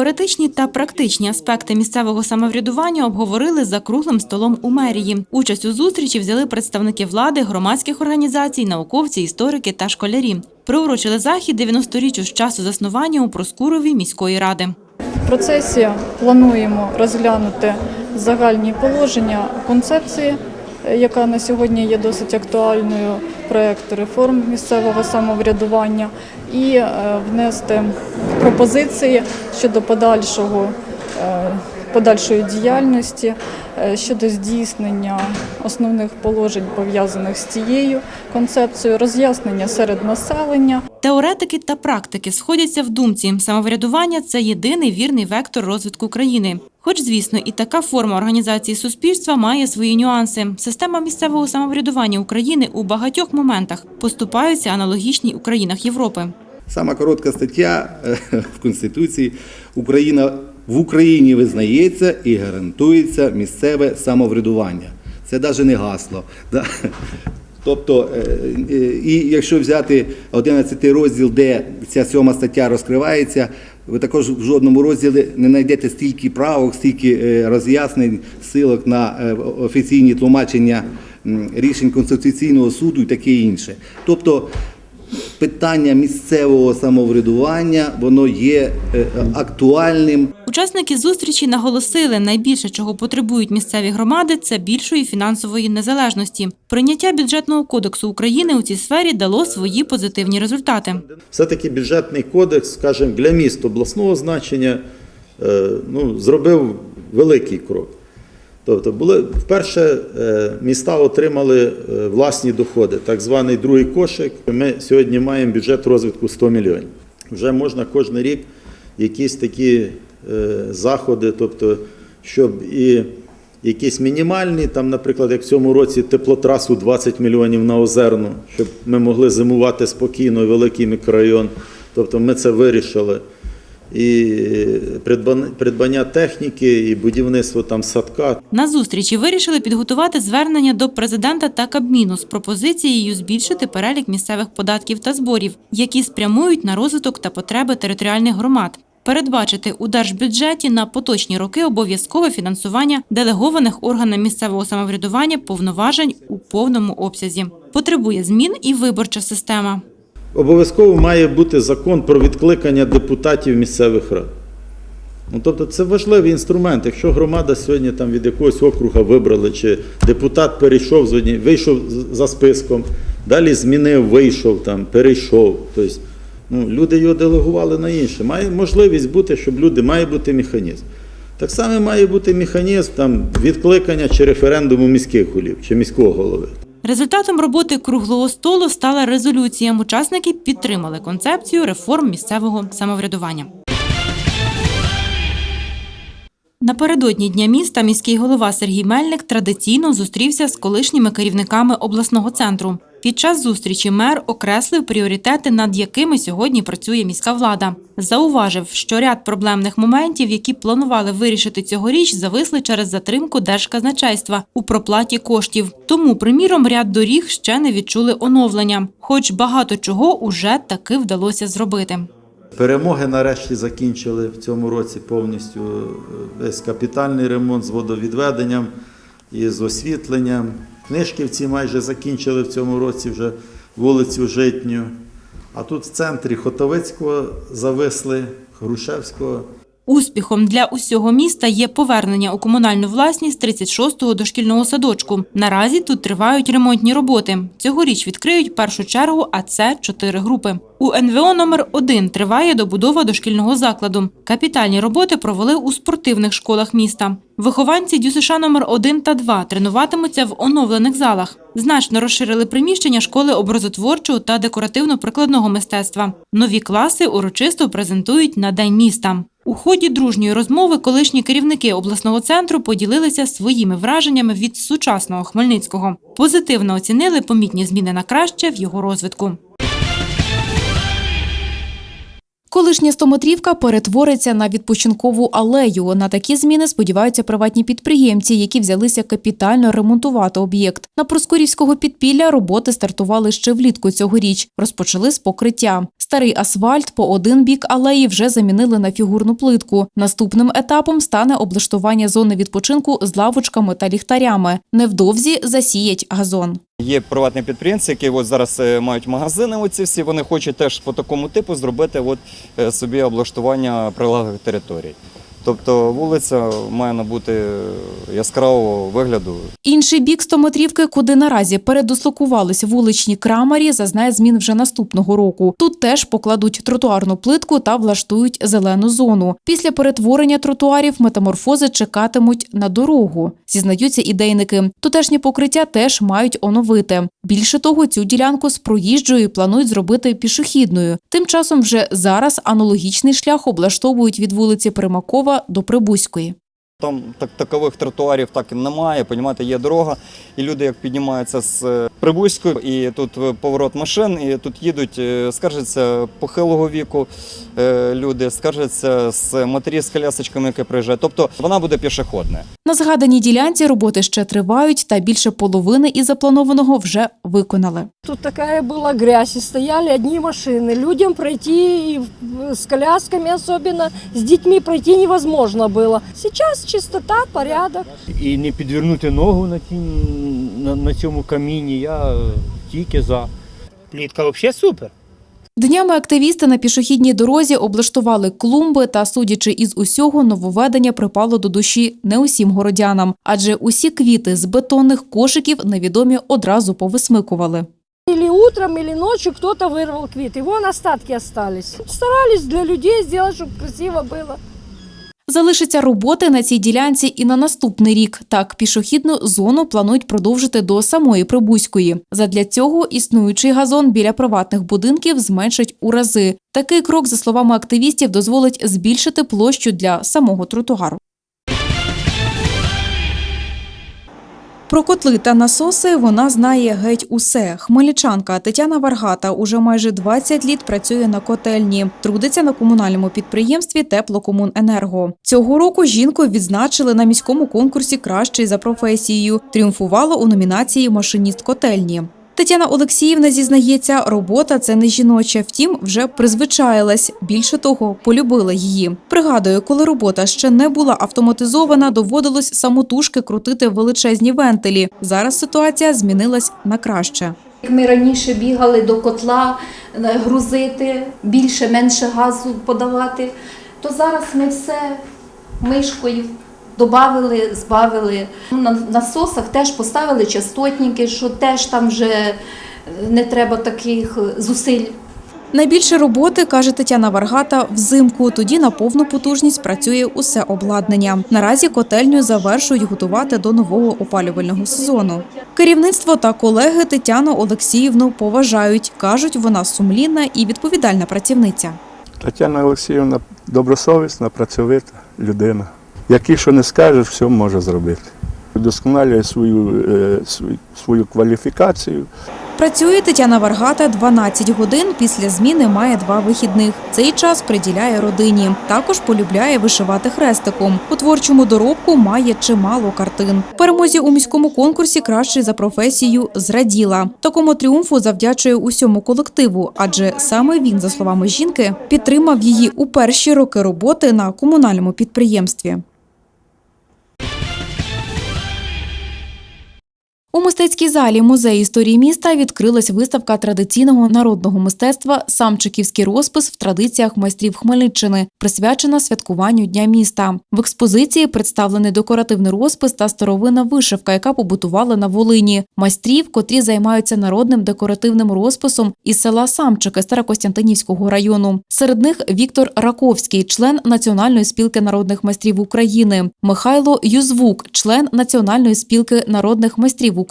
Теоретичні та практичні аспекти місцевого самоврядування обговорили за круглим столом у мерії. Участь у зустрічі взяли представники влади, громадських організацій, науковці, історики та школярі. Приурочили захід 90-річчю з часу заснування у Проскурові міської ради. В процесі плануємо розглянути загальні положення концепції, яка на сьогодні є досить актуальною проєкту реформ місцевого самоврядування, і е, внести пропозиції щодо подальшого. е, Подальшої діяльності е, щодо здійснення основних положень пов'язаних з цією концепцією, роз'яснення серед населення, Теоретики та практики сходяться в думці. Самоврядування це єдиний вірний вектор розвитку країни. Хоч, звісно, і така форма організації суспільства має свої нюанси. Система місцевого самоврядування України у багатьох моментах поступаються аналогічній у країнах Європи. Сама коротка стаття е, в Конституції Україна в Україні визнається і гарантується місцеве самоврядування. Це навіть не гасло. Тобто, е, е, і якщо взяти 11 розділ, де ця сьома стаття розкривається, ви також в жодному розділі не знайдете стільки правок, стільки е, роз'яснень, силок на е, офіційні тлумачення рішень Конституційного суду і таке інше. Тобто питання місцевого самоврядування воно є е, актуальним. Учасники зустрічі наголосили, найбільше чого потребують місцеві громади це більшої фінансової незалежності. Прийняття бюджетного кодексу України у цій сфері дало свої позитивні результати. Все-таки бюджетний кодекс, скажімо, для міст обласного значення е, ну, зробив великий крок. Тобто, були, вперше е, міста отримали е, власні доходи, так званий другий кошик. Ми сьогодні маємо бюджет розвитку 100 мільйонів. Вже можна кожен рік якісь такі е, заходи, тобто, щоб і якісь мінімальні, там, наприклад, як в цьому році теплотрасу 20 мільйонів на Озерну, щоб ми могли зимувати спокійно, великий мікрорайон. Тобто ми це вирішили. І придбання, техніки, і будівництво там садка. На зустрічі вирішили підготувати звернення до президента та Кабміну з пропозицією збільшити перелік місцевих податків та зборів, які спрямують на розвиток та потреби територіальних громад. Передбачити у держбюджеті на поточні роки обов'язкове фінансування делегованих органам місцевого самоврядування повноважень у повному обсязі. Потребує змін і виборча система. Обов'язково має бути закон про відкликання депутатів місцевих рад. Ну, тобто це важливий інструмент. Якщо громада сьогодні там від якогось округа вибрали, чи депутат перейшов вийшов за списком, далі змінив, вийшов там, перейшов. Тобто, ну, люди його делегували на інше. Має можливість бути, щоб люди має бути механізм. Так само має бути механізм там, відкликання чи референдуму міських голів, чи міського голови. Результатом роботи круглого столу стала резолюція. Учасники підтримали концепцію реформ місцевого самоврядування. Напередодні Дня міста міський голова Сергій Мельник традиційно зустрівся з колишніми керівниками обласного центру. Під час зустрічі мер окреслив пріоритети, над якими сьогодні працює міська влада. Зауважив, що ряд проблемних моментів, які планували вирішити цьогоріч, зависли через затримку держказначейства у проплаті коштів. Тому, приміром, ряд доріг ще не відчули оновлення, хоч багато чого уже таки вдалося зробити. Перемоги нарешті закінчили в цьому році повністю е, весь капітальний ремонт з водовідведенням і з освітленням. Книжківці майже закінчили в цьому році вже вулицю Житню. А тут в центрі Хотовицького зависли, Грушевського. Успіхом для усього міста є повернення у комунальну власність 36-го дошкільного садочку. Наразі тут тривають ремонтні роботи. Цьогоріч відкриють першу чергу, а це чотири групи. У НВО номер 1 триває добудова дошкільного закладу. Капітальні роботи провели у спортивних школах міста. Вихованці ДЮСШ номер 1 та 2 тренуватимуться в оновлених залах. Значно розширили приміщення школи образотворчого та декоративно-прикладного мистецтва. Нові класи урочисто презентують на День міста. У ході дружньої розмови колишні керівники обласного центру поділилися своїми враженнями від сучасного Хмельницького. Позитивно оцінили помітні зміни на краще в його розвитку. Колишня стометрівка перетвориться на відпочинкову алею. На такі зміни сподіваються приватні підприємці, які взялися капітально ремонтувати об'єкт. На Проскурівського підпілля роботи стартували ще влітку цьогоріч. Розпочали з покриття. Старий асфальт по один бік алеї вже замінили на фігурну плитку. Наступним етапом стане облаштування зони відпочинку з лавочками та ліхтарями. Невдовзі засіять газон. Є приватні підприємці, які от зараз е, мають магазини. Оці всі вони хочуть теж по такому типу зробити от е, собі облаштування прилеглих територій. Тобто вулиця має набути яскравого вигляду. Інший бік стометрівки, куди наразі передислокувались вуличні крамарі, зазнає змін вже наступного року. Тут теж покладуть тротуарну плитку та влаштують зелену зону. Після перетворення тротуарів метаморфози чекатимуть на дорогу. Зізнаються ідейники. Тутешнє покриття теж мають оновити. Більше того, цю ділянку з проїжджою планують зробити пішохідною. Тим часом вже зараз аналогічний шлях облаштовують від вулиці Примакова до Прибузької. Там так такових тротуарів так і немає. Понімаєте, є дорога, і люди як піднімаються з е, Прибузької, і тут е, поворот машин, і тут їдуть, е, скаржаться похилого віку е, люди, скаржаться з матері з колясочками, які приїжджають. Тобто вона буде пішохідною. На згаданій ділянці роботи ще тривають, та більше половини із запланованого вже виконали. Тут такая была грязь, и стояли одни машины. Людям пройти, и в- с колясками особенно, с детьми пройти невозможно было. Сейчас чистота, порядок. і не підвернути ногу на, тім, на, на цьому камінні. Я е, тільки за. Плітка взагалі супер. Днями активісти на пішохідній дорозі облаштували клумби та, судячи із усього, нововведення припало до душі не усім городянам, адже усі квіти з бетонних кошиків невідомі одразу повисмикували. Или утром, или ночью кто-то вырвал квиты. Вон остатки остались. Старались для людей сделать, чтобы красиво было. Залишиться роботи на цій ділянці і на наступний рік. Так, пішохідну зону планують продовжити до самої Прибузької. Задля цього існуючий газон біля приватних будинків зменшать у рази. Такий крок, за словами активістів, дозволить збільшити площу для самого тротуару. Про котли та насоси вона знає геть усе. Хмельничанка Тетяна Варгата уже майже 20 літ працює на котельні, трудиться на комунальному підприємстві Теплокомуненерго. Цього року жінку відзначили на міському конкурсі Кращий за професією. Тріумфувала у номінації Машиніст котельні. Тетяна Олексіївна зізнається, робота це не жіноча, втім, вже призвичаїлась. Більше того, полюбила її. Пригадує, коли робота ще не була автоматизована, доводилось самотужки крутити величезні вентилі. Зараз ситуація змінилась на краще. Ми раніше бігали до котла е, грузити, більше-менше газу подавати, то зараз ми все мишкою додали, збавили. На насосах теж поставили частотники, що теж там вже е, не треба таких е, зусиль. Найбільше роботи, каже Тетяна Варгата, взимку. Тоді на повну потужність працює усе обладнання. Наразі котельню завершують готувати до нового опалювального сезону. Керівництво та колеги Тетяну Олексіївну поважають. кажуть, вона сумлінна і відповідальна працівниця. Тетяна Олексіївна добросовісна, працьовита людина. Який що не скаже, все може зробити. Вдосконалює свою, е, свою, кваліфікацію. Працює Тетяна Варгата 12 годин. Після зміни має два вихідних. Цей час приділяє родині. Також полюбляє вишивати хрестиком. У творчому доробку має чимало картин. Перемозі у міському конкурсі кращий за професію зраділа. Такому тріумфу завдячує усьому колективу, адже саме він, за словами жінки, підтримав її у перші роки роботи на комунальному підприємстві. Мистецькій залі музею історії міста відкрилась виставка традиційного народного мистецтва Самчиківський розпис в традиціях майстрів Хмельниччини, присвячена святкуванню Дня міста. В експозиції представлений декоративний розпис та старовинна вишивка, яка побутувала на Волині. Майстрів, котрі займаються народним декоративним розписом із села Самчики Старокостянтинівського району. Серед них Віктор Раковський, член Національної спілки народних майстрів України, Михайло Юзвук, член Національної спілки народних майстрів України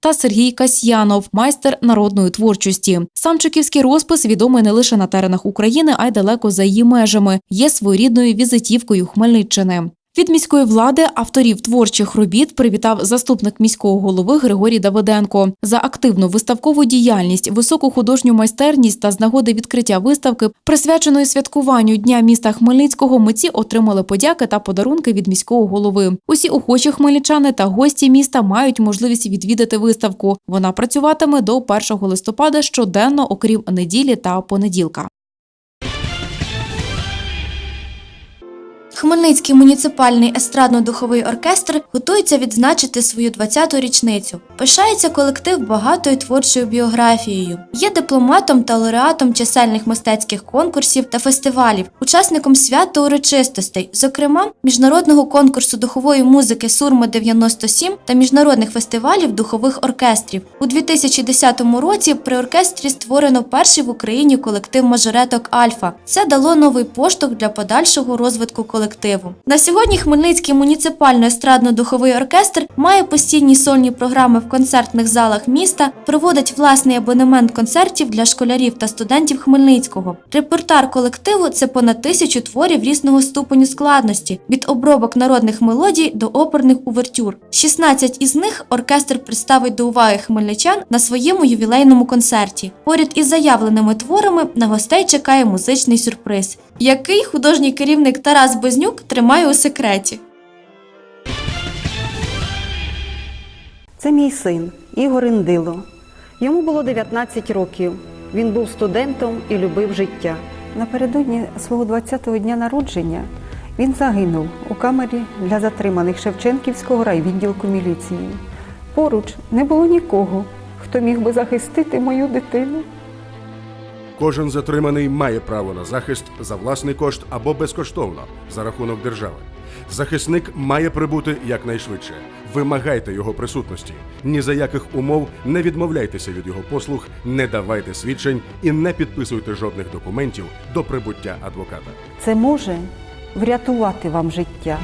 та Сергій Касьянов, майстер народної творчості. Самчиківський розпис відомий не лише на теренах України, а й далеко за її межами. Є своєрідною візитівкою Хмельниччини. Від міської влади авторів творчих робіт привітав заступник міського голови Григорій Давиденко за активну виставкову діяльність, високу художню майстерність та з нагоди відкриття виставки, присвяченої святкуванню Дня міста Хмельницького, митці отримали подяки та подарунки від міського голови. Усі охочі хмельничани та гості міста мають можливість відвідати виставку. Вона працюватиме до 1 листопада щоденно, окрім неділі та понеділка. Хмельницький муніципальний естрадно-духовий оркестр готується відзначити свою 20-ту річницю. Пишається колектив багатою творчою біографією. Є дипломатом та лауреатом чисельних мистецьких конкурсів та фестивалів, учасником свят та урочистостей, зокрема міжнародного конкурсу духової музики Сурма 97 та міжнародних фестивалів духових оркестрів. У 2010 році при оркестрі створено перший в Україні колектив мажореток Альфа. Це дало новий поштовх для подальшого розвитку колективу. На сьогодні Хмельницький муніципально-естрадно-духовий оркестр має постійні сольні програми в концертних залах міста, проводить власний абонемент концертів для школярів та студентів Хмельницького. Репертуар колективу це понад тисячу творів різного ступеню складності від обробок народних мелодій до оперних увертюр. 16 із них оркестр представить до уваги хмельничан на своєму ювілейному концерті. Поряд із заявленими творами на гостей чекає музичний сюрприз, який художній керівник Тарас Безнюк тримає у секреті. Це мій син Ігор Індило. Йому було 19 років. Він був студентом і любив життя. Напередодні свого 20-го дня народження він загинув у камері для затриманих Шевченківського райвідділку міліції. Поруч не було нікого, хто міг би захистити мою дитину. Кожен затриманий має право на захист за власний кошт або безкоштовно за рахунок держави. Захисник має прибути якнайшвидше. Вимагайте його присутності. Ні за яких умов не відмовляйтеся від його послуг, не давайте свідчень і не підписуйте жодних документів до прибуття адвоката. Це може врятувати вам життя.